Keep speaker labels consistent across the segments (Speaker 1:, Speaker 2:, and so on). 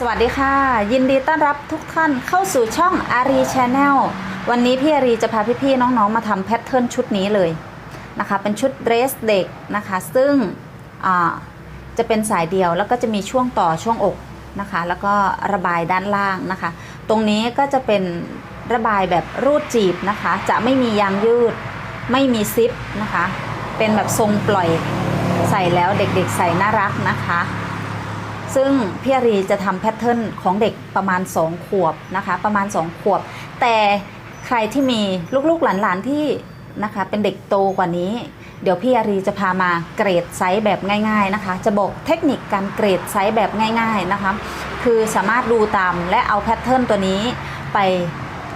Speaker 1: สวัสดีค่ะ ยินดีต้อนรับทุกท่านเข้าสู่ช่องอารีชาแนลวันนี้พี่อารีจะพาพี่ๆน้องๆมาทำแพทเทิร์นชุดนี้เลยนะคะ เป็นชุดเดรสเด็กนะคะ ซึ่งจะเป็นสายเดียวแล้วก็จะมีช่วงต่อช่วงอกนะคะ แล้วก็ระบายด้านล่างนะคะ ตรงนี้ก็จะเป็นระบายแบบรูดจีบนะคะ จะไม่มียางยืด ไม่มีซิปนะคะ เป็นแบบทรงปล่อยใส่แล้วเด็กๆใส่น่ารักนะคะ ซึ่งพี่อารีจะทำแพทเทิร์นของเด็กประมาณ 2 ขวบนะคะ ประมาณ 2 ขวบ แต่ใครที่มีลูกๆหลานๆที่นะคะ เป็นเด็กโตกว่านี้ เดี๋ยวพี่อารีจะพามาเกรดไซส์แบบง่าย ๆนะคะ จะบอกเทคนิคการเกรดไซส์แบบง่าย ๆนะคะ คือสามารถดูตามและเอาแพทเทิร์นตัวนี้ไป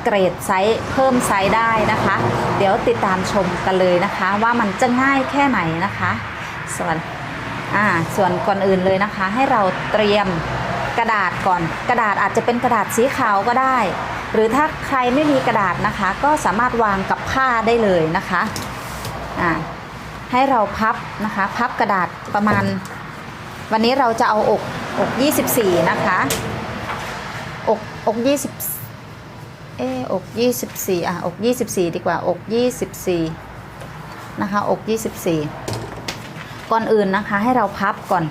Speaker 1: เกรดไซส์เพิ่มไซส์ได้นะคะ เดี๋ยวติดตามชมกันเลยนะคะ ว่ามันจะง่ายแค่ไหนนะคะส่วน อ่าส่วนก่อนอื่นเลยนะคะ ให้เราเตรียมกระดาษก่อน กระดาษอาจจะเป็นกระดาษสีขาวก็ได้ หรือถ้าใครไม่มีกระดาษนะคะ ก็สามารถวางกับผ้าได้เลยนะคะอ่าให้เราพับนะคะ พับกระดาษประมาณ วันนี้เราจะเอาอกอก 24 นะคะ อกอก 20เอออก24อะอก 24 ดีกว่าอก 24 นะคะอก 24 ก่อนอื่นนะคะ ให้เราพับก่อน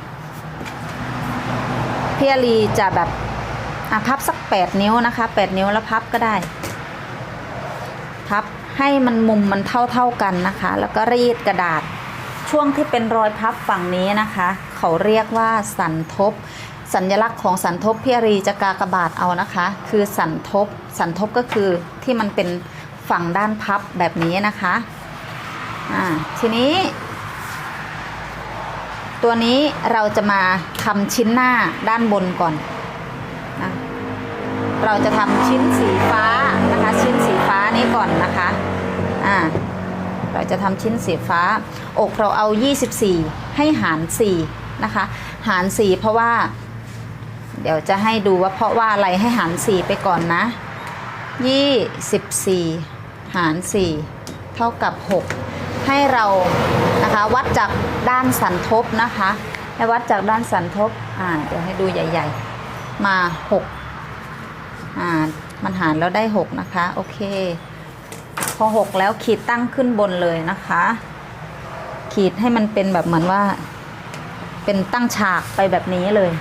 Speaker 1: พี่อารีจะแบบอะพับสัก 8 นิ้วนะคะ 8 นิ้วแล้วพับก็ได้ พับให้มันมุมมันเท่าเท่าๆกันนะคะ แล้วก็รีดกระดาษช่วงที่เป็นรอยพับฝั่งนี้นะคะ เขาเรียกว่าสันทบ สัญลักษณ์ของสันทบพี่อรีจะกากระบาทเอานะคะ คือสันทบ สันทบก็คือที่มันเป็นฝั่งด้านพับแบบนี้นะคะอ่าทีนี้ ตัวนี้เราจะมาทำชิ้นหน้าด้านบนก่อนนะเราจะทำชิ้นสีฟ้านะคะ ชิ้นสีฟ้านี้ก่อนนะคะอ่าเราจะทำชิ้นสีฟ้า อกเราเอา 24 ให้หาร4นะคะ หาร 4 เพราะว่า เดี๋ยวจะให้ดูว่าเพราะว่าอะไรให้หาร 4 ไปก่อนนะ 24 หาร 4 เท่ากับ 6 ให้เรานะคะวัดจากด้านสันทบนะคะให้วัดจากด้านสันทบอ่าเดี๋ยวให้ดูใหญ่ ๆ มา6อ่ามันหารแล้วได้ 6 นะคะ โอเค พอ 6 แล้วขีดตั้งขึ้นบนเลยนะคะ ขีดให้มันเป็นแบบเหมือนว่า เป็นตั้งฉากไปแบบนี้เลย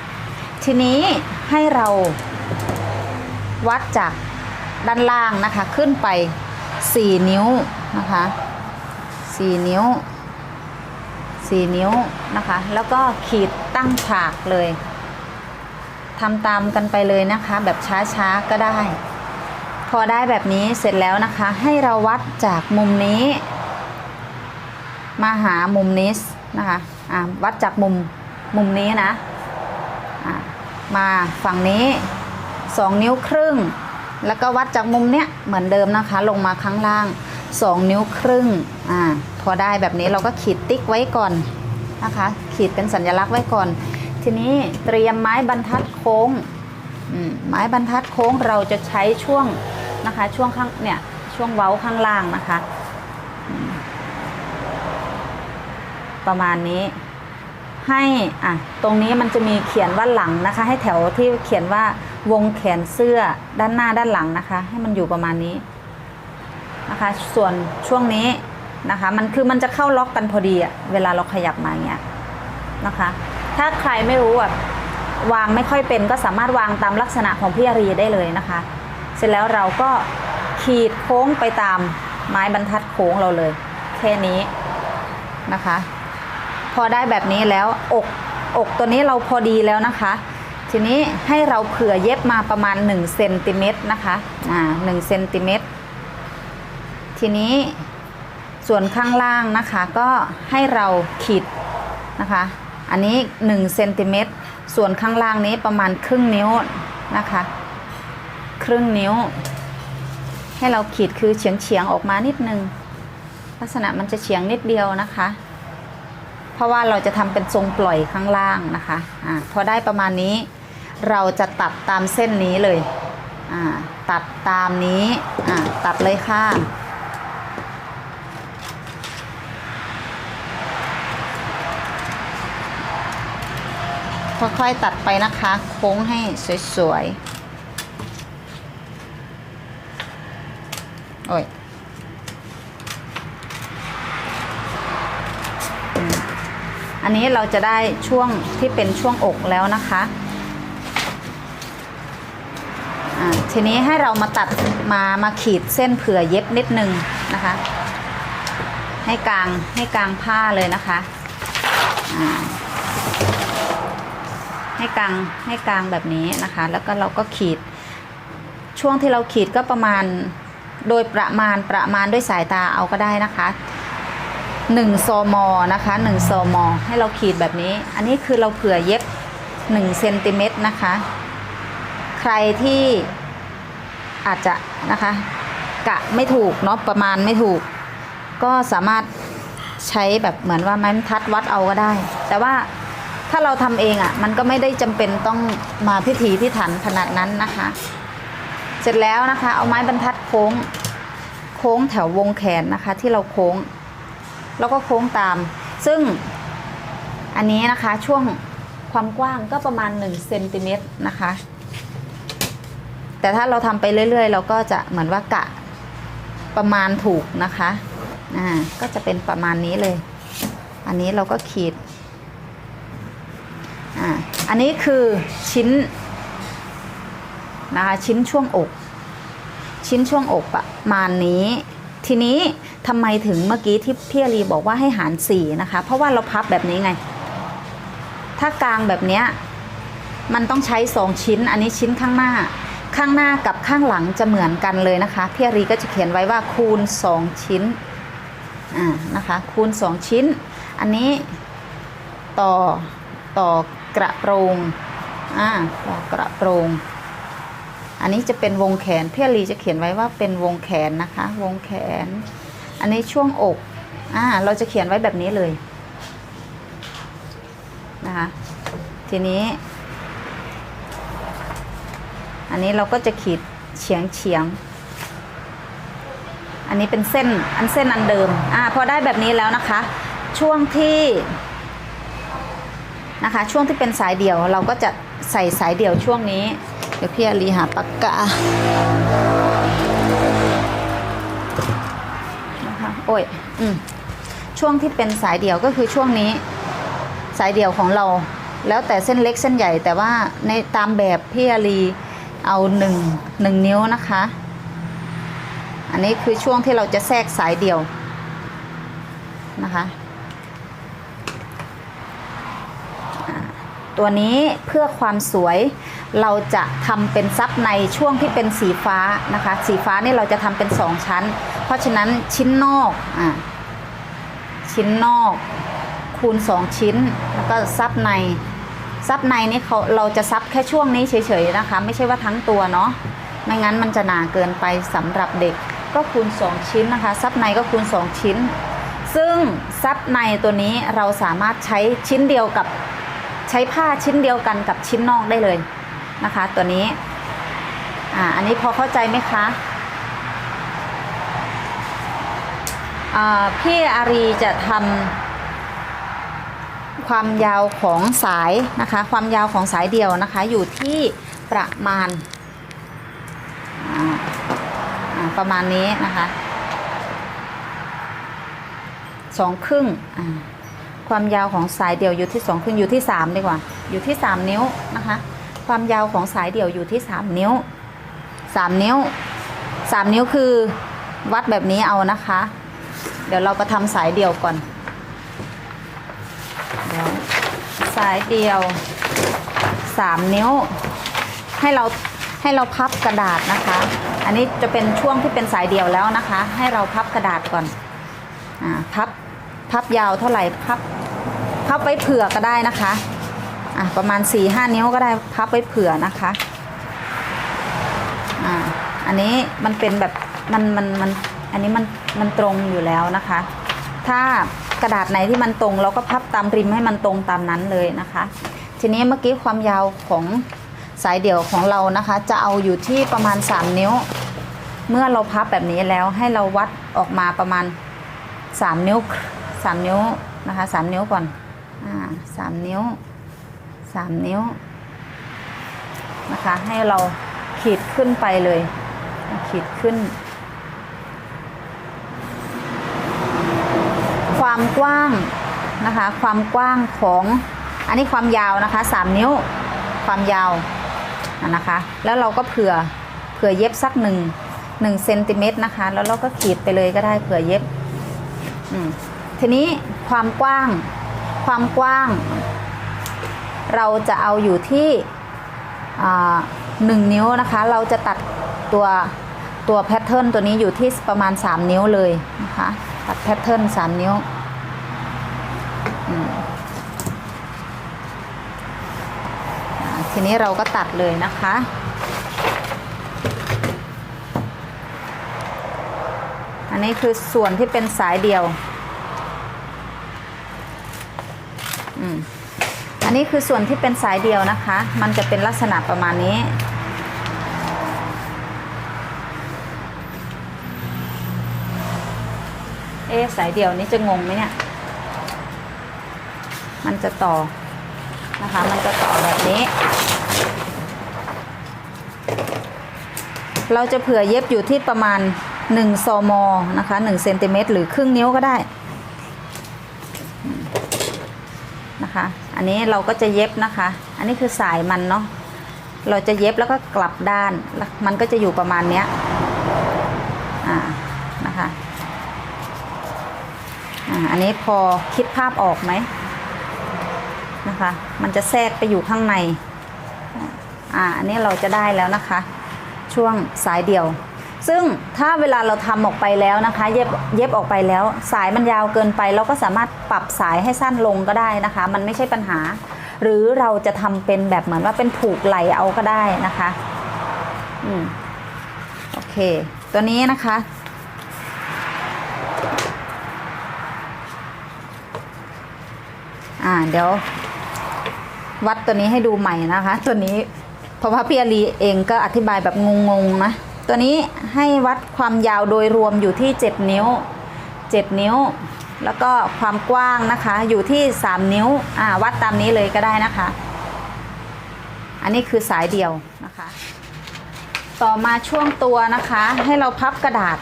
Speaker 1: ทีนี้ให้เราวัดจากด้านล่างนะคะ ขึ้นไป 4 นิ้วนะคะ 4นิ้ว4นิ้วนะคะ แล้วก็ขีดตั้งฉากเลยทำตามกันไปเลยนะคะ แบบช้าๆก็ได้ พอได้แบบนี้เสร็จแล้วนะคะ ให้เราวัดจากมุมนี้ มาหามุมนี้นะคะอ่าวัดจากมุมมุมนี้นะอ่ามาฝั่งนี้ 2 นิ้วครึ่ง แล้วก็วัดจากมุมเนี้ยเหมือนเดิมนะคะ ลงมาข้างล่าง 2 นิ้วครึ่งอ่าพอได้แบบนี้เราก็ขีดติ๊กไว้ก่อนนะคะ ขีดเป็นสัญลักษณ์ไว้ก่อน ทีนี้เตรียมไม้บรรทัดโค้งไม้บรรทัดโค้งเราจะใช้ช่วงนะคะ ช่วงข้างเนี่ยช่วงเว้าข้างล่างนะคะ ประมาณนี้ให้อะตรงนี้มันจะมีเขียนว่าหลังนะคะ ให้แถวที่เขียนว่าวงแขนเสื้อด้านหน้าด้านหลังนะคะ ให้มันอยู่ประมาณนี้ นะคะ ส่วนช่วงนี้นะคะ มันคือมันจะเข้าล็อกกันพอดีอะเวลาเราขยับมาเงี้ยนะคะ ถ้าใครไม่รู้อะวางไม่ค่อยเป็นก็สามารถวางตามลักษณะของพี่อารีได้เลยนะคะ เสร็จแล้วเราก็ขีดโค้งไปตามไม้บรรทัดโค้งเราเลย แค่นี้นะคะ พอได้แบบนี้แล้วอกอกตัวนี้เราพอดีแล้วนะคะ ทีนี้ให้เราเผื่อเย็บมาประมาณ1เซนติเมตรนะคะอ่าเซนติเมตร ทีนี้ส่วนข้างล่างนะคะก็ให้เราขีดนะคะ อันนี้1เซนติเมตรส่วนข้างล่างนี้ประมาณครึ่งนิ้วนะคะ ครึ่งนิ้ว ให้เราขีดคือเฉียงเฉียงๆออกมานิดนึง ลักษณะมันจะเฉียงนิดเดียวนะคะ เพราะว่าเราจะทำเป็นทรงปล่อยข้างล่างนะคะอ่าพอได้ประมาณนี้ เราจะตัดตามเส้นนี้เลยอ่าตัดตามนี้อ่าตัดเลยค่ะ ค่อยๆตัดไปนะคะ โค้งให้สวยๆ โอ้ยอันนี้เราจะได้ช่วงที่เป็นช่วงอกแล้วนะคะอ่าทีนี้ให้เรามาตัดมามาขีดเส้นเผื่อเย็บนิดนึงนะคะ ให้กลางให้กลางผ้าเลยนะคะอ่า ให้กลางให้กลางแบบนี้นะคะ แล้วก็เราก็ขีด ช่วงที่เราขีดก็ประมาณโดยประมาณประมาณด้วยสายตาเอาก็ได้นะคะ1ซมนะคะ1ซมให้เราขีดแบบนี้ อันนี้คือเราเผื่อเย็บ1เซนติเมตรนะคะ ใครที่อาจจะนะคะ กะไม่ถูกเนาะประมาณไม่ถูก ก็สามารถใช้แบบเหมือนว่าไม้บรรทัดวัดเอาก็ได้ แต่ว่า ถ้าเราทำเองอะ่ะ มันก็ไม่ได้จำเป็นต้องมาพิถีพิถันขนาดนั้นนะคะ เสร็จแล้วนะคะ เอาไม้บรรทัดโค้ง โค้งแถววงแขนนะคะ ที่เราโค้ง แล้วก็โค้งตาม ซึ่งอันนี้นะคะช่วงความกว้างก็ประมาณ1เซนติเมตรนะคะ แต่ถ้าเราทำไปเรื่อย ๆ เราก็จะเหมือนว่ากะประมาณถูกนะคะอ่าก็จะเป็นประมาณนี้เลย อันนี้เราก็ขีดาอันนี้คือชิ้นนะคะชิ้นช่วงอก ชิ้นช่วงอกประมาณนี้ ทีนี้ทำไมถึงเมื่อกี้ที่พี่อารีบอกว่าให้หารสี่นะคะ เพราะว่าเราพับแบบนี้ไง ถ้ากลางแบบเนี้ยมันต้องใช้สองชิ้น อันนี้ชิ้นข้างหน้า ข้างหน้ากับข้างหลังจะเหมือนกันเลยนะคะพี่อารีก็จะเขียนไว้ว่าคูณสองชิ้นอ่านะคะคูณ2ชิ้น อันนี้ต่อต่อ กระโปรงอ่าต่อกระโปรง อันนี้จะเป็นวงแขนพี่อารีจะเขียนไว้ว่าเป็นวงแขนนะคะ วงแขน อันนี้ช่วงอกอ่าเราจะเขียนไว้แบบนี้เลยนะคะทีนี้ อันนี้เราก็จะขีดเฉียงเฉียง อันนี้เป็นเส้นอันเส้นอันเดิมอ่าพอได้แบบนี้แล้วนะคะ ช่วงที่ นะคะ ช่วงที่เป็นสายเดี่ยวเราก็จะใส่สายเดี่ยวช่วงนี้ เดี๋ยวพี่อารีหาปากกานะคะโอ้ยอืมช่วงที่เป็นสายเดี่ยวก็คือช่วงนี้สายเดี่ยวของเรา แล้วแต่เส้นเล็กเส้นใหญ่แต่ว่าในตามแบบพี่อารีเอาหนึ่งหนึ่งนิ้วนะคะ อันนี้คือช่วงที่เราจะแทรกสายเดี่ยวนะคะอ่า ตัวนี้เพื่อความสวย เราจะทำเป็นซับในช่วงที่เป็นสีฟ้านะคะ สีฟ้านี่เราจะทำเป็นสองชั้น เพราะฉะนั้นชิ้นนอกอ่าชิ้นนอกคูณสองชิ้น แล้วก็ซับในซับในนี่เขาเราจะซับแค่ช่วงนี้เฉยๆนะคะ ไม่ใช่ว่าทั้งตัวเนาะไม่งั้นมันจะหนาเกินไปสำหรับเด็กก็คูณ 2 ชิ้นนะคะ ซับในก็คูณ 2 ชิ้น ซึ่งซับในตัวนี้เราสามารถใช้ชิ้นเดียวกับ ใช้ผ้าชิ้นเดียวกันกับชิ้นนอกได้เลยนะคะ ตัวนี้อ่าอันนี้พอเข้าใจไหมคะอ่าพี่อารีจะทำความยาวของสายนะคะ ความยาวของสายเดียวนะคะ อยู่ที่ประมาณาอ่าประมาณนี้นะคะสองครึ่งอ่า ความยาวของสายเดี่ยวอยู่ที่สองครึ่งอยู่ที่สามดีกว่า อยู่ที่สามนิ้วนะคะ ความยาวของสายเดี่ยวอยู่ที่สามนิ้วสามนิ้วสามนิ้วคือวัดแบบนี้เอานะคะ เดี๋ยวเราไปทำสายเดี่ยวก่อนเดี๋ยวสายเดี่ยวสามนิ้ว ให้เราให้เราพับกระดาษนะคะ อันนี้จะเป็นช่วงที่เป็นสายเดี่ยวแล้วนะคะ ให้เราพับกระดาษก่อน อ่า พับ พับยาวเท่าไหร่พับพับไว้เผื่อก็ได้นะคะอ่าประมาณ4ี่ห้านิ้วก็ได้พับไว้เผื่อนะคะอ่าอันนี้มันเป็นแบบมันมันมันอันนี้มันมันตรงอยู่แล้วนะคะ ถ้ากระดาษไหนที่มันตรงเราก็พับตามริมให้มันตรงตามนั้นเลยนะคะ ทีนี้เมื่อกี้ความยาวของสายเดี่ยวของเรานะคะ จะเอาอยู่ที่ประมาณ 3 นิ้ว เมื่อเราพับแบบนี้แล้วให้เราวัดออกมาประมาณ 3 นิ้ว 3นิ้วนะคะ3นิ้วก่อนอ่าสามนิ้วสามนิ้วนะคะให้เราขีดขึ้นไปเลย ขีดขึ้น ความกว้างนะคะ ความกว้างของอันนี้ความยาวนะคะสามนิ้ว ความยาวอะนะคะ แล้วเราก็เผื่อเผื่อเย็บสักหนึ่งหนึ่งเซนติเมตรนะคะ แล้วเราก็ขีดไปเลยก็ได้เผื่อเย็บ อืม ทีนี้ความกว้าง ความกว้าง เราจะเอาอยู่ที่หนึ่งนิ้วนะคะ เราจะตัดตัวตัวแพทเทิร์นตัวนี้อยู่ที่ประมาณ 3 นิ้วเลยนะคะ ตัดแพทเทิร์น3นิ้ว ทีนี้เราก็ตัดเลยนะคะอันนี้คือส่วนที่เป็นสายเดียว อื มอันนี้คือส่วนที่เป็นสายเดียวนะคะ มันจะเป็นลักษณะประมาณนี้ เอ๊สายเดียวนี้จะงงไหมเนี่ย มันจะต่อนะคะ มันจะต่อแบบนี้ เราจะเผื่อเย็บอยู่ที่ประมาณ1ซมนะคะ1เซนติเมตรหรือครึ่งนิ้วก็ได้ นะคะ อันนี้เราก็จะเย็บนะคะ อันนี้คือสายมันเนาะเราจะเย็บแล้วก็กลับด้านมันก็จะอยู่ประมาณเนี้ยอ่านะคะอ่าอันนี้พอคิดภาพออกไหมนะคะ มันจะแทรกไปอยู่ข้างในอ่าอันนี้เราจะได้แล้วนะคะ ช่วงสายเดี่ยว ซึ่งถ้าเวลาเราทำออกไปแล้วนะคะ เย็บเย็บออกไปแล้ว สายมันยาวเกินไป เราก็สามารถปรับสายให้สั้นลงก็ได้นะคะ มันไม่ใช่ปัญหา หรือเราจะทำเป็นแบบเหมือนว่าเป็นผูกไหลเอาก็ได้นะคะอืมโอเค ตัวนี้นะคะอ่าเดี๋ยว วัดตัวนี้ให้ดูใหม่นะคะ ตัวนี้เพราะว่าพี่อารีเองก็อธิบายแบบงงๆนะ ตัวนี้ให้วัดความยาวโดยรวมอยู่ที่ 7 นิ้ว 7 นิ้ว แล้วก็ความกว้างนะคะอยู่ที่ 3 นิ้วอ่าวัดตามนี้เลยก็ได้นะคะ อันนี้คือสายเดียวนะคะ ต่อมาช่วงตัวนะคะ ให้เราพับกระดาษ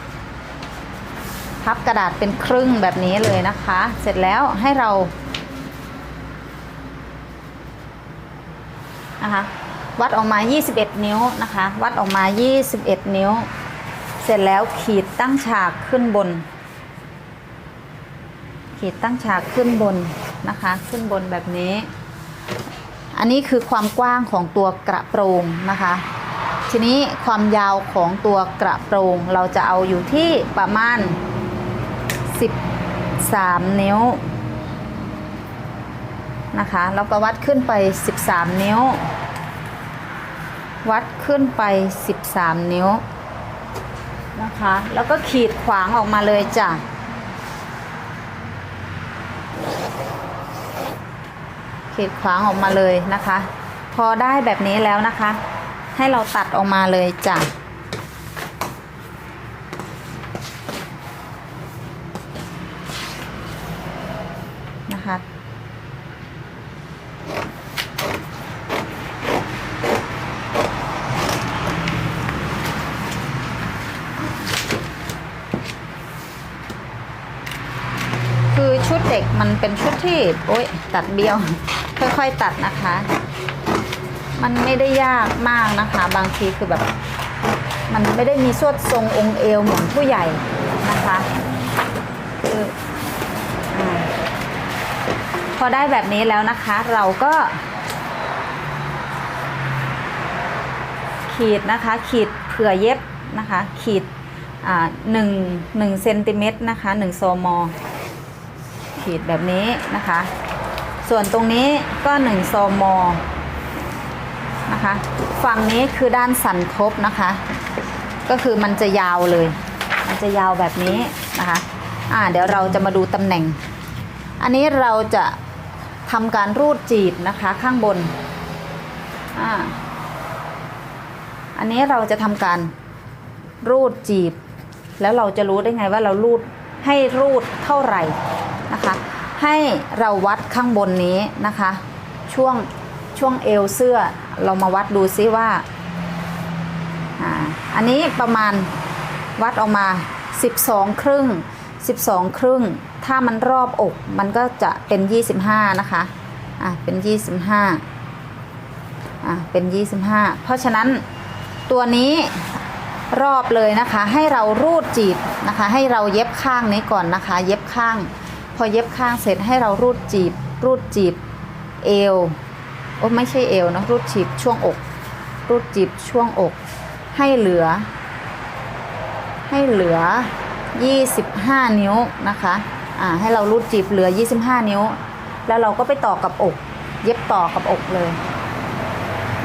Speaker 1: พับกระดาษเป็นครึ่งแบบนี้เลยนะคะ เสร็จแล้วให้เรานะคะ วัดออกมา 21 นิ้วนะคะ วัดออกมา 21 นิ้ว เสร็จแล้วขีดตั้งฉากขึ้นบน ขีดตั้งฉากขึ้นบนนะคะ ขึ้นบนแบบนี้ อันนี้คือความกว้างของตัวกระโปรงนะคะ ทีนี้ความยาวของตัวกระโปรงเราจะเอาอยู่ที่ประมาณ 13 นิ้วนะคะ แล้วก็วัดขึ้นไป 13 นิ้ว วัดขึ้นไป 13 นิ้วนะคะ แล้วก็ขีดขวางออกมาเลยจ้ะขีดขวางออกมาเลยนะคะ พอได้แบบนี้แล้วนะคะ ให้เราตัดออกมาเลยจ้ะนะคะ ล็กมันเป็นชุดที่โอ๊ยตัดเบี้ยว ค่อยๆตัดนะคะ มันไม่ได้ยากมากนะคะ บางทีคือแบบ มันไม่ได้มีสวดทรงองค์เอวเหมือนผู้ใหญ่นะคะคืออพอได้แบบนี้แล้วนะคะ เราก็ ขีดนะคะ ขีดเผื่อเย็บนะคะ ขีดหนึ่งหนึ่งเซนติเมตรนะคะหนึ่งโซมอ ขีดแบบนี้นะคะ ส่วนตรงนี้ก็1โซมอนะคะ ฝั่งนี้คือด้านสันทบนะคะ ก็คือมันจะยาวเลย มันจะยาวแบบนี้นะคะอ่าเดี๋ยวเราจะมาดูตำแหน่ง อันนี้เราจะทำการรูดจีบนะคะข้างบนอ่าอันนี้เราจะทำการรูดจีบ แล้วเราจะรู้ได้ไงว่าเรารูดให้รูดเท่าไหร่ นะคะ ให้เราวัดข้างบนนี้นะคะ ช่วงช่วงเอวเสื้อเรามาวัดดูซิว่าอันนี้ประมาณวัดออกมา 12 ครึ่ง 12 ครึ่ง ถ้ามันรอบอกมันก็จะเป็น 25 นะคะ อ่าเป็น 25 อ่าเป็น 25 เพราะฉะนั้นตัวนี้รอบเลยนะคะ ให้เรารูดจีบนะคะ ให้เราเย็บข้างนี้ก่อนนะคะ เย็บข้าง พอเย็บข้างเสร็จให้เรารูดจีบ รูดจีบเอวโอ้ไม่ใช่เอวนะรูดจีบช่วงอก รูดจีบช่วงอก ให้เหลือ ให้เหลือ 25 นิ้วนะคะอ่าให้เรารูดจีบเหลือ 25 นิ้ว แล้วเราก็ไปต่อกับอก เย็บต่อกับอกเลย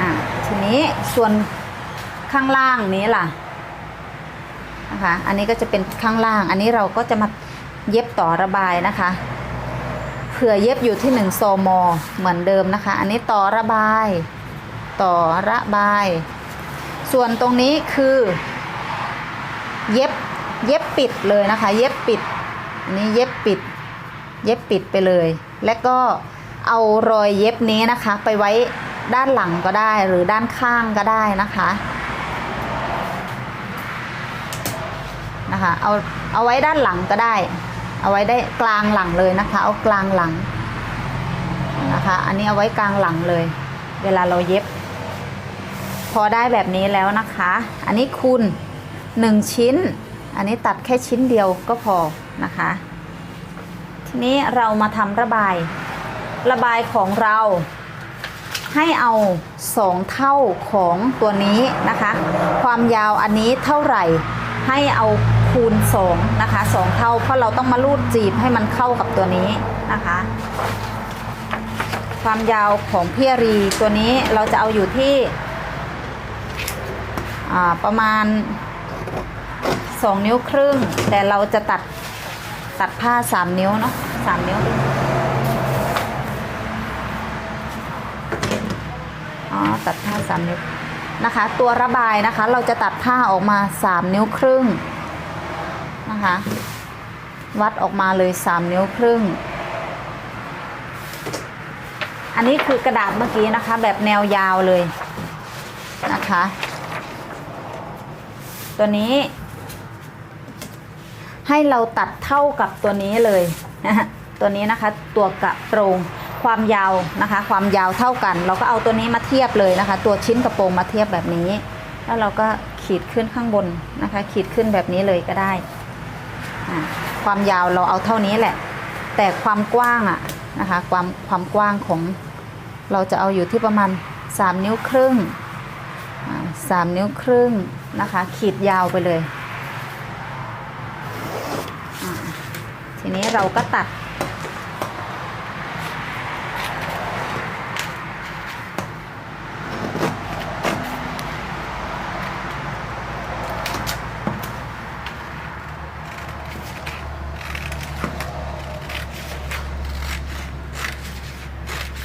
Speaker 1: อ่าทีนี้ส่วนข้างล่างนี้ล่ะนะคะอันนี้ก็จะเป็นข้างล่าง อันนี้เราก็จะมา เย็บต่อระบายนะคะ เผื่อเย็บอยู่ที่1โซมอเหมือนเดิมนะคะ อันนี้ต่อระบาย ต่อระบาย ส่วนตรงนี้คือ เย็บเย็บปิดเลยนะคะ เย็บปิดนนี้เย็บปิด เย็บปิดไปเลย และก็เอารอยเย็บนี้นะคะ ไปไว้ด้านหลังก็ได้หรือด้านข้างก็ได้นะคะนะคะเอาเอาไว้ด้านหลังก็ได้ เอาไว้ได้กลางหลังเลยนะคะ เอากลางหลังนะคะ อันนี้เอาไว้กลางหลังเลย เวลาเราเย็บ พอได้แบบนี้แล้วนะคะ อันนี้คูณ1ชิ้น อันนี้ตัดแค่ชิ้นเดียวก็พอนะคะ ทีนี้เรามาทำระบาย ระบายของเราให้เอาสองเท่าของตัวนี้นะคะ ความยาวอันนี้เท่าไหร่ให้เอา คูณสองนะคะสองเท่า เพราะเราต้องมาลูดจีบให้มันเข้ากับตัวนี้นะคะ ความยาวของพี่รีตัวนี้เราจะเอาอยู่ที่ประมาณ 2 นิ้วครึ่ง แต่เราจะตัดตัดผ้า 3 นิ้วเนาะ3นิ้วอ๋อตัดผ้า 3 นิ้วนะคะ ตัวระบายนะคะ เราจะตัดผ้าออกมา 3 นิ้วครึ่ง นะคะ วัดออกมาเลย3นิ้วครึ่ง อันนี้คือกระดาษเมื่อกี้นะคะ แบบแนวยาวเลยนะคะ ตัวนี้ ให้เราตัดเท่ากับตัวนี้เลยนะตัวนี้นะคะตัวกระโปรงความยาวนะคะ ความยาวเท่ากัน เราก็เอาตัวนี้มาเทียบเลยนะคะ ตัวชิ้นกระโปรงมาเทียบแบบนี้ แล้วเราก็ขีดขึ้นข้างบนนะคะ ขีดขึ้นแบบนี้เลยก็ได้ ความยาวเราเอาเท่านี้แหละ แต่ความกว้างอะนะคะความความกว้างของเราจะเอาอยู่ที่ประมาณ 3 นิ้วครึ่งสามนิ้วครึ่งนะคะ ขีดยาวไปเลย ทีนี้เราก็ตัด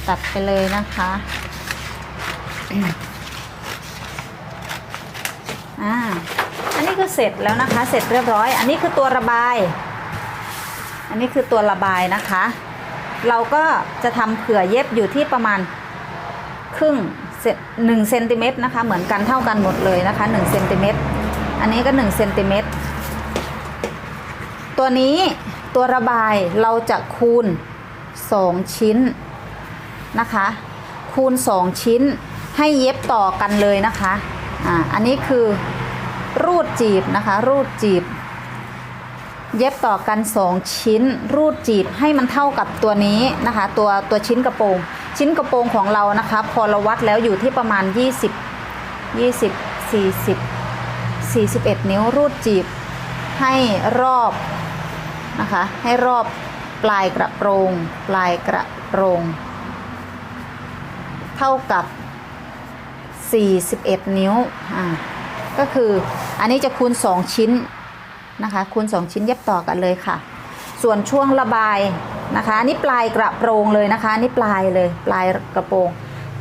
Speaker 1: ตัดไปเลยนะคะอ่าอันนี้คือเสร็จแล้วนะคะ เสร็จเรียบร้อย อันนี้คือตัวระบาย อันนี้คือตัวระบายนะคะ เราก็จะทำเผื่อเย็บอยู่ที่ประมาณครึ่งเซนหนึ่งเซนติเมตรนะคะ เหมือนกันเท่ากันหมดเลยนะคะหนึ่งเซนติเมตรอันนี้ก็หนึ่งเซนติเมตรตัวนี้ตัวระบายเราจะคูณ 2 ชิ้น นะคะ คูณ 2 ชิ้นให้เย็บต่อกันเลยนะคะอ่าอันนี้คือรูดจีบนะคะ รูดจีบ เย็บต่อกัน 2 ชิ้น รูดจีบให้มันเท่ากับตัวนี้นะคะ ตัวตัวชิ้นกระโปรง ชิ้นกระโปรงของเรานะคะ พอเราวัดแล้วอยู่ที่ประมาณ 20 20 40 41 นิ้วรูดจีบให้รอบนะคะ ให้รอบปลายกระโปรง ปลายกระโปรง เท่ากับ 41 นิ้วอ่าก็คืออันนี้จะคูณ 2 ชิ้นนะคะคูณ 2 ชิ้นเย็บต่อกันเลยค่ะ ส่วนช่วงระบายนะคะอันนี่ปลายกระโปรงเลยนะคะอันนี่ปลายเลยปลายกระโปรง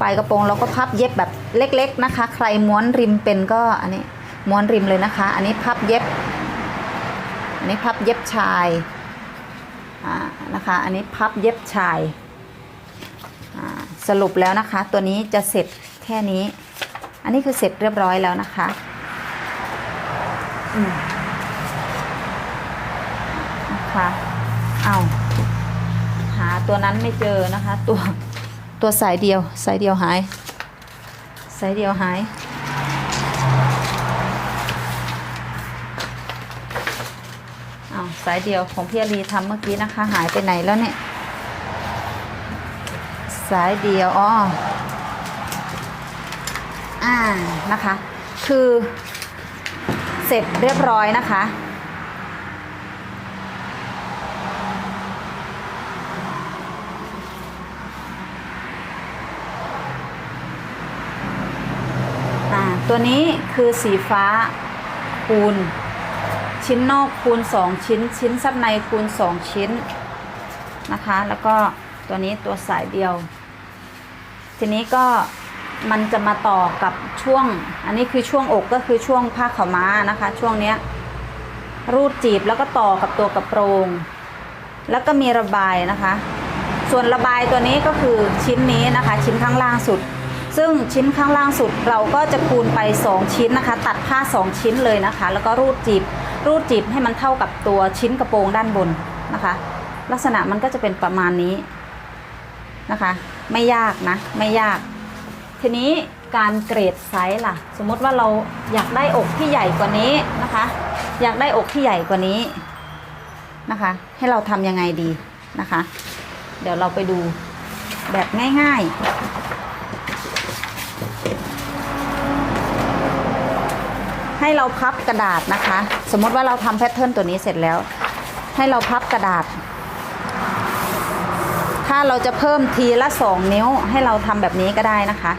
Speaker 1: ปลายกระโปรงเราก็พับเย็บแบบเล็ก ๆนะคะ ใครม้วนริมเป็นก็อันนี้ม้วนริมเลยนะคะ อันนี้พับเย็บ อันนี้พับเย็บชายอ่านะคะ อันนี้พับเย็บชาย สรุปแล้วนะคะ ตัวนี้จะเสร็จแค่นี้ อันนี้คือเสร็จเรียบร้อยแล้วนะคะอืมนะคะเอาหาตัวนั้นไม่เจอนะคะ ตัวตัวสายเดียวสายเดียวหาย สายเดียวหายเอาสายเดียวของพี่ลีทำเมื่อกี้นะคะ หายไปไหนแล้วเนี่ย สายเดียวอ๋ออ่านะคะ คือเสร็จเรียบร้อยนะคะอ่าตัวนี้คือสีฟ้าคูณ ชิ้นนอกคูณ 2 ชิ้น ชิ้นซับในคูณ 2 ชิ้นนะคะ แล้วก็ตัวนี้ตัวสายเดียว ทีนี้ก็มันจะมาต่อกับช่วง อันนี้คือช่วงอกก็คือช่วงผ้าขาวม้านะคะ ช่วงเนี้ยรูดจีบแล้วก็ต่อกับตัวกระโปรง แล้วก็มีระบายนะคะ ส่วนระบายตัวนี้ก็คือชิ้นนี้นะคะ ชิ้นข้างล่างสุด ซึ่งชิ้นข้างล่างสุดเราก็จะคูณไป 2 ชิ้นนะคะ ตัดผ้า 2 ชิ้นเลยนะคะ แล้วก็รูดจีบ รูดจีบให้มันเท่ากับตัวชิ้นกระโปรงด้านบนนะคะ ลักษณะมันก็จะเป็นประมาณนี้นะคะ ไม่ยากนะ ไม่ยาก ทีนี้การเกรดไซส์ล่ะ สมมติว่าเราอยากได้อกที่ใหญ่กว่านี้นะคะ อยากได้อกที่ใหญ่กว่านี้นะคะ ให้เราทำยังไงดีนะคะ เดี๋ยวเราไปดูแบบง่ายๆ ให้เราพับกระดาษนะคะ สมมติว่าเราทำแพทเทิร์นตัวนี้เสร็จแล้ว ให้เราพับกระดาษาเราจะเพิ่มทีละสองนิ้วให้เราทำแบบนี้ก็ได้นะคะ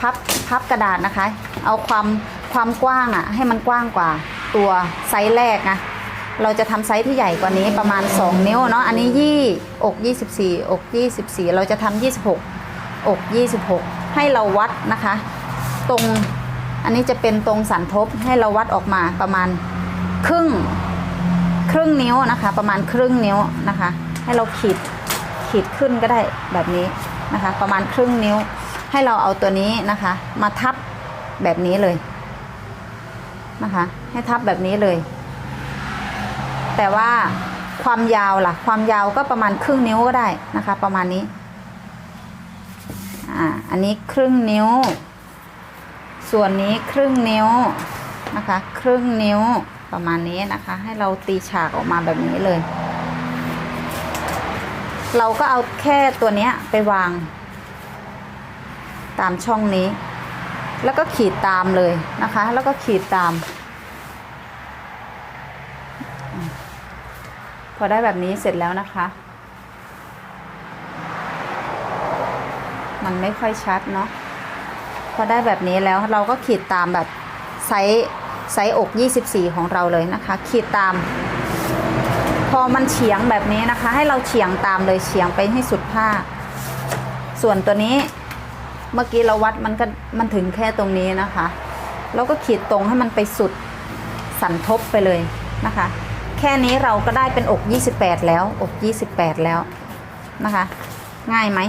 Speaker 1: พับพับกระดาษนะคะ เอาความความกว้างอะ่ะ ให้มันกว้างกว่าตัวไซส์แรกนะเราจะทำไซส์ที่ใหญ่กว่านี้ประมาณ 2 นิ้วเนาะอันนี้ยี่อก24 อก 24 เราจะทำ26 อก 26 ให้เราวัดนะคะ ตรงอันนี้จะเป็นตรงสันทบให้เราวัดออกมาประมาณครึ่งครึ่งนิ้วนะคะ ประมาณครึ่งนิ้วนะคะ ให้เราขีดขีดขึ้นก็ได้แบบนี้นะคะ ประมาณครึ่งนิ้ว ให้เราเอาตัวนี้นะคะ มาทับแบบนี้เลยนะคะ ให้ทับแบบนี้เลย แต่ว่าความยาวล่ะ ความยาวก็ประมาณครึ่งนิ้วก็ได้นะคะ ประมาณนี้อ่าอันนี้ครึ่งนิ้ว ส่วนนี้ครึ่งนิ้วนะคะ ครึ่งนิ้วประมาณนี้นะคะ ให้เราตีฉากออกมาแบบนี้เลย เราก็เอาแค่ตัวเนี้ยไปวาง ตามช่องนี้ แล้วก็ขีดตามเลยนะคะ แล้วก็ขีดตาม พอได้แบบนี้เสร็จแล้วนะคะ มันไม่ค่อยชัดเนาะพอได้แบบนี้แล้วเราก็ขีดตามแบบไซส์ไซส์อก 24 ของเราเลยนะคะ ขีดตาม อมันเฉียงแบบนี้นะคะ ให้เราเฉียงตามเลยเฉียงไปให้สุดผ้า ส่วนตัวนี้เมื่อกี้เราวัดมันก็มันถึงแค่ตรงนี้นะคะเราก็ขีดตรงให้มันไปสุดสันทบไปเลยนะคะ แค่นี้เราก็ได้เป็นอก 28 แล้วอก 28 แล้วนะคะ ง่ายไหม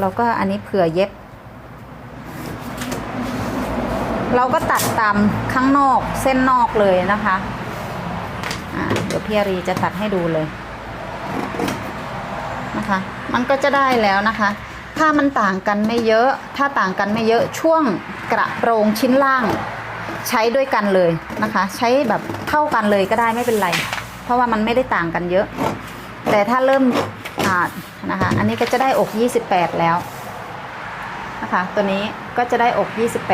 Speaker 1: เราก็อันนี้เผื่อเย็บ เราก็ตัดตามข้างนอกเส้นนอกเลยนะคะเดี๋ยวพี่อารีจะตัดให้ดูเลยนะคะ มันก็จะได้แล้วนะคะ ถ้ามันต่างกันไม่เยอะ ถ้าต่างกันไม่เยอะช่วงกระโปรงชิ้นล่างใช้ด้วยกันเลยนะคะ ใช้แบบเท่ากันเลยก็ได้ไม่เป็นไร เพราะว่ามันไม่ได้ต่างกันเยอะ แต่ถ้าเริ่มอ่านะคะ อันนี้ก็จะได้อก 28 แล้วนะคะ ตัวนี้ก็จะได้อก 28